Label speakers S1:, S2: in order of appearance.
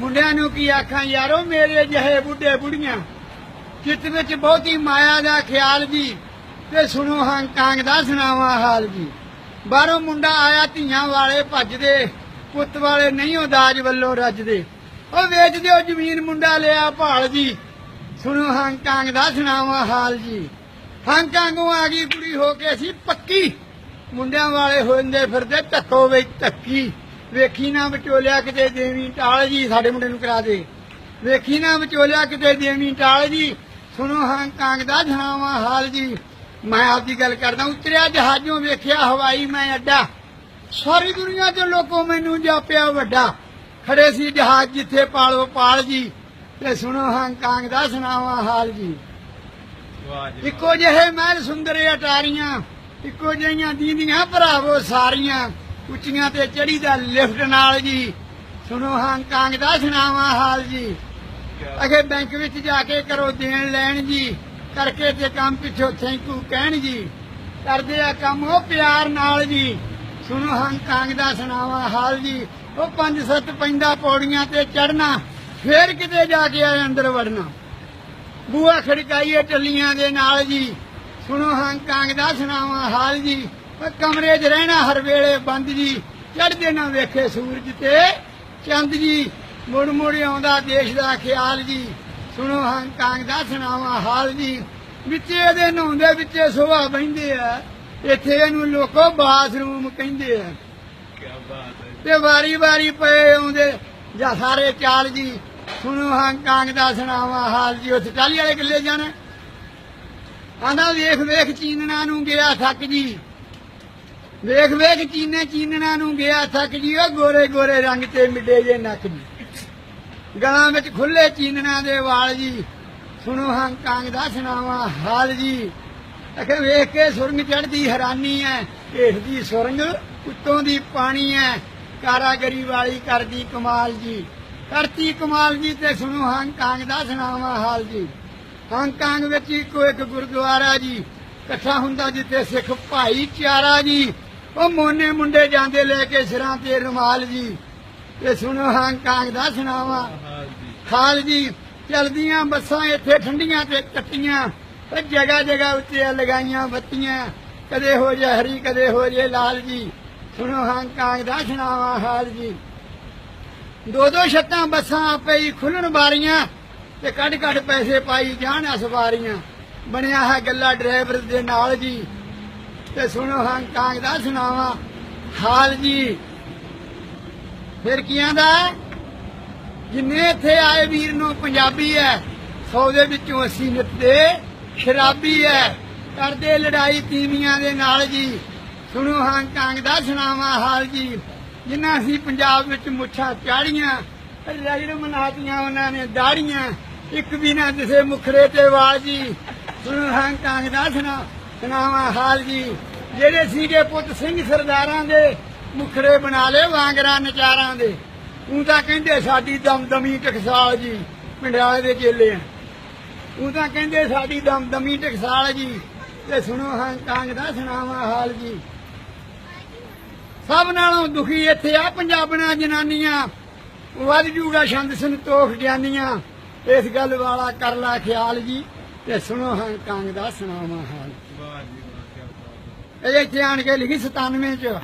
S1: ਮੁੰਡਿਆਂ ਨੂੰ ਕੀ ਆਖਾਂ ਯਾਰੋ, ਮੇਰੇ ਜਿਹੇ ਬੁੱਢੇ ਬੁੜੀਆਂ। ਚਿੱਤ ਵਿੱਚ ਬਹੁਤੀ ਮਾਇਆ ਦਾ ਖਿਆਲ ਜੀ ਤੇ ਸੁਣੋ ਹਾਂ ਦਾ ਸੁਣਾਵਾ ਹਾਲ ਜੀ ਬਾਹਰੋਂ ਮੁੰਡਾ ਆਇਆ ਧੀਆਂ ਵਾਲੇ ਭੱਜਦੇ, ਪੁੱਤ ਵਾਲੇ ਨਹੀਂ ਉਹ ਵੱਲੋਂ ਰੱਜਦੇ। ਉਹ ਵੇਚ ਦਿਓ ਜ਼ਮੀਨ ਮੁੰਡਾ ਲਿਆ ਭਾਲ ਜੀ ਸੁਣੋ ਹਾਂ ਦਾ ਸੁਣਾਵਾ ਹਾਲ ਜੀ। ਹਾਂ, ਕਾਂਗੋਂ ਆ ਗਈ ਕੁੜੀ ਹੋ ਕੇ ਸੀ ਪੱਕੀ। ਮੁੰਡਿਆਂ ਵਾਲੇ ਹੋਂਦੇ ਫਿਰਦੇ ਧੱਕੋ ਵਿੱਚ ਧੱਕੀ। ਵੇਖੀ ਨਾ ਵਿਚੋਲਿਆ ਕਿਤੇ ਦੇਵੀ ਟਾਲ ਜੀ ਸਾਡੇ ਮੁੰਡੇ ਨੂੰ ਕਰਾ ਦੇ। ਵੇਖੀ ਨਾ ਵਿਚੋਲਿਆ ਕਿਤੇ ਦੇਵੀ ਟਾਲ ਜੀ ਸੁਣੋ ਹਾਂ ਕਾਂਗ ਦਾ ਸੁਣਾਵਾ ਹਾਲ ਜੀ। ਮੈਂ ਆਪਦੀ ਗੱਲ ਕਰਦਾ ਉਤਰਿਆ ਜਹਾਜ਼ੋਂ ਵੇਖਿਆ ਹਵਾਈ ਮੈਂ ਅੱਡਾ। ਸਾਰੀ ਦੁਨੀਆ ਦੇ ਲੋਕੋ ਮੈਨੂੰ ਜਾਪਿਆ ਵੱਡਾ। ਖੜੇ ਸੀ ਜਹਾਜ਼ ਜਿੱਥੇ ਪਾਲੋ ਪਾਲ ਜੀ ਤੇ ਸੁਣੋ ਹਾਂ ਕਾਂਗ ਦਾ ਸੁਣਾਵਾ ਹਾਲ ਜੀ ਇੱਕੋ ਜਿਹੇ ਮਹਿਲ ਸੁੰਦਰ ਅਟਾਰੀਆਂ ਇੱਕੋ ਜਿਹੀਆਂ ਦੀਦੀਆਂ ਭਰਾਵੋ ਸਾਰੀਆਂ। ਉੱਚੀਆਂ ਤੇ ਚੜੀ ਦਾ ਲਿਫਟ ਨਾਲ ਜੀ। ਸੁਣੋ ਹਾਂਗਕਾਂਗ ਦਾ ਸੁਣਾਵਾ ਹਾਲ ਜੀ। ਅਗੇ ਬੈਂਕ ਵਿੱਚ ਜਾ ਕੇ ਕਰੋ ਦੇਣ ਲੈਣ ਜੀ। ਕਰਕੇ ਤੇ ਕੰਮ ਪਿੱਛੋਂ ਥੈਂਕ ਯੂ ਕਹਿਣ ਜੀ। ਕਰਦੇ ਆ ਕੰਮ ਉਹ ਪਿਆਰ ਨਾਲ ਜੀ। ਸੁਣੋ ਹਾਂਗਕਾਂਗ ਦਾ ਸੁਣਾਵਾ ਹਾਲ ਜੀ। ਉਹ ਪੰਜ ਸੱਤ ਪੈਂਦਾ ਪੌੜੀਆਂ ਤੇ ਚੜਨਾ ਫੇਰ ਕਿਤੇ ਜਾ ਕੇ ਆਏ ਅੰਦਰ ਵੜਨਾ। ਬੂਆ ਖੜਕਾਈਏ ਟੱਲੀਆਂ ਦੇ ਨਾਲ ਜੀ। ਸੁਣੋ ਹਾਂਗਕਾਂਗ ਦਾ ਸੁਣਾਵਾ ਹਾਲ ਜੀ। ਉਹ ਕਮਰੇ 'ਚ ਰਹਿਣਾ ਹਰ ਵੇਲੇ ਬੰਦ ਜੀ। ਚੜ੍ਹਦੇ ਨਾ ਵੇਖੇ ਸੂਰਜ ਤੇ। ਚੰਦ ਜੀ ਮੁੜ ਮੁੜ ਆਉਂਦਾ ਦੇਸ਼ ਦਾ ਖਿਆਲ ਜੀ। ਸੁਣੋ ਹਾਂ ਕਾਂਗ ਦਾ ਸੁਣਾਵਾ ਹਾਲ ਜੀ। ਵਿੱਚੇ ਇਹਦੇ ਨਹਾਉਂਦੇ ਵਿੱਚੇ ਸੁਭਾ ਬਹਿੰਦੇ ਆ। ਇੱਥੇ ਇਹਨੂੰ ਲੋਕੋ ਬਾਥਰੂਮ ਕਹਿੰਦੇ ਆ।
S2: ਕੀ ਬਾਤ ਹੈ
S1: ਤੇ ਵਾਰੀ ਵਾਰੀ ਪਏ ਆਉਂਦੇ ਜਾਂ ਸਾਰੇ ਚਾਲ ਜੀ। ਸੁਣੋ ਹਾਂ ਕਾਂਗ ਦਾ ਸੁਣਾਵਾ ਹਾਲ ਜੀ। ਉੱਥੇ ਟਾਲੀ ਵਾਲੇ ਕਿੱਲੇ ਜਾਣਾ। ਆਂਦਾ ਵੇਖ ਵੇਖ ਚੀਨਣਾ ਨੂੰ ਗਿਆ ਥੱਕ ਜੀ। ਵੇਖ ਵੇਖ, ਚੀਨੇ ਚੀਨਣਾ ਨੂੰ ਗਿਆ ਥੱਕ ਜੀ ਉਹ ਗੋਰੇ ਗੋਰੇ ਰੰਗ ਤੇ ਮਿੱਡੇ ਜੇ ਨੱਕ ਜੀ। ਗਲਾਂ ਵਿੱਚ ਖੁੱਲੇ ਚੀਨਣਾ ਦੇ ਵਾਲ ਜੀ। ਸੁਣੋ ਹਾਂ ਦਾ ਸੁਣਾਵਾ ਹਾਲ ਜੀ। ਅਖੇ ਵੇਖ ਕੇ ਸੁਰੰਗ ਚੜਦੀ ਹੈਰਾਨੀ ਐ। ਹੇਠ ਦੀ ਸੁਰੰਗ ਉੱਤੋਂ ਦੀ ਪਾਣੀ ਐ। ਕਾਰਾਗਰੀ ਵਾਲੀ ਕਰਦੀ ਕਮਾਲ ਜੀ। ਕਰਤੀ ਕਮਾਲ ਜੀ ਤੇ ਸੁਣੋ ਹਾਂ ਕਾਂਗ ਦਾ ਸੁਣਾਵਾ ਹਾਲ ਜੀ। ਹਾਂਗਕਾਂਗ ਵਿੱਚ ਇੱਕੋ ਇੱਕ ਗੁਰਦੁਆਰਾ ਜੀ। ਇਕੱਠਾ ਹੁੰਦਾ ਜਿੱਥੇ ਸਿੱਖ ਭਾਈਚਾਰਾ ਜੀ। ਉਹ ਮੋਨੇ ਮੁੰਡੇ ਜਾਂਦੇ ਲੈ ਕੇ ਸਿਰਾਂ ਤੇ ਰੁਮਾਲ ਜੀ। ਤੇ ਸੁਣੋ ਹਾਂਗਕਾਂਗ ਦਾ ਸੁਣਾਵਾ। ਖਾਲ ਜੀ, ਚਲਦੀਆਂ ਬੱਸਾਂ ਇੱਥੇ ਠੰਡੀਆਂ ਤੇ ਕੱਟੀਆਂ। ਤੇ ਜਗਾ ਜਗਾ ਉੱਤੇ ਲਗਾਈਆਂ ਬੱਤੀਆਂ। ਕਦੇ ਹੋ ਜੇ ਹਰੀ, ਕਦੇ ਹੋ ਜੇ ਲਾਲ ਜੀ। ਸੁਣੋ ਹਾਂਗਕਾਂਗ ਦਾ ਸੁਣਾਵਾ ਹਾਲ ਜੀ। ਦੋ ਦੋ ਛੱਤਾਂ ਬੱਸਾਂ ਆਪੇ ਹੀ ਖੁੱਲਣ ਬਾਰੀਆਂ ਤੇ ਕੱਢ ਕੱਢ ਪੈਸੇ ਪਾਈ ਜਾਣ ਅਸਵਾਰੀਆਂ। ਬਣਿਆ ਹੈ ਗੱਲਾ ਡਰਾਈਵਰ ਦੇ ਨਾਲ ਜੀ। ਤੇ ਸੁਣੋ ਹਾਂਗਕਾਂਗ ਦਾ ਸੁਣਾਵਾ। ਹਾਲ ਜੀ। ਫਿਰ ਕੀ ਆਂਦਾ ਜਿੰਨੇ ਇੱਥੇ ਆਏ ਵੀਰ ਨੂੰ ਪੰਜਾਬੀ ਐ ਸੌ ਦੇ ਵਿੱਚੋਂ 80 ਨਿੱਤੇ ਸ਼ਰਾਬੀ ਐ ਕਰਦੇ ਲੜਾਈ ਤੀਵੀਆਂ ਦੇ ਨਾਲ ਜੀ। ਸੁਣੋ ਹਾਂਗਕਾਂਗ ਦਾ ਸੁਣਾਵਾ ਹਾਲ ਜੀ। ਜਿਨ੍ਹਾਂ ਅਸੀਂ ਪੰਜਾਬ ਵਿੱਚ ਮੁੱਛਾਂ ਚਾੜੀਆਂ, ਰਗੜ ਮਨਾਤੀਆਂ, ਉਹਨਾਂ ਨੇ ਦਾੜੀਆਂ। ਇੱਕ ਵੀ ਨਾ ਦਿਸੇ ਮੁਖਰੇ ਤੇ ਵਾਲ ਜੀ। ਸੁਣੋ ਹਾਂਗਕਾਂਗ ਦਾ ਸੁਣਾ ਸੁਣਾਵਾ ਹਾਲ ਜੀ? ਜਿਹੜੇ ਸੀਗੇ ਪੁੱਤ ਸਿੰਘ ਸਰਦਾਰਾਂ ਦੇ, ਮੁਖੜੇ ਬਣਾ ਲਏ ਵਾਂਗਰਾਂ ਨਚਾਰਾਂ ਦੇ। ਉਹ ਤਾਂ ਕਹਿੰਦੇ ਸਾਡੀ ਦਮਦਮੀ ਟਕਸਾਲ ਜੀ ਪਿੰਡਾਲੇ ਦੇ ਚੇਲੇ ਆ। ਉਹ ਤਾਂ ਕਹਿੰਦੇ ਸਾਡੀ ਦਮਦਮੀ ਟਕਸਾਲ ਜੀ। ਤੇ ਸੁਣੋ ਹਾਂ, ਕਾਂਗ ਦਾ ਸੁਣਾਵਾ ਹਾਲ ਜੀ। ਸਭ ਨਾਲੋਂ ਦੁਖੀ ਇੱਥੇ ਆ ਪੰਜਾਬਣਾ ਜਨਾਨੀਆਂ। ਵੱਧ ਜੂਗਾ ਛੰਦ ਸੰਤੋਖ ਗਿਆਨੀਆਂ। ਇਸ ਗੱਲ ਵਾਲਾ ਕਰ ਲੈ ਖਿਆਲ ਜੀ। ਤੇ ਸੁਣੋ ਹਾਂ ਕਾਂਗ ਦਾ ਸੁਣਾਵਾ ਹਾਲ
S2: ਵਾਹ ਜੀ ਵਾਹ ਕੀ ਬਾਤ ਹੈ।
S1: ਇਹ ਇੱਥੇ ਆਣ ਕੇ ਲਿਖੀ 97 ਚ।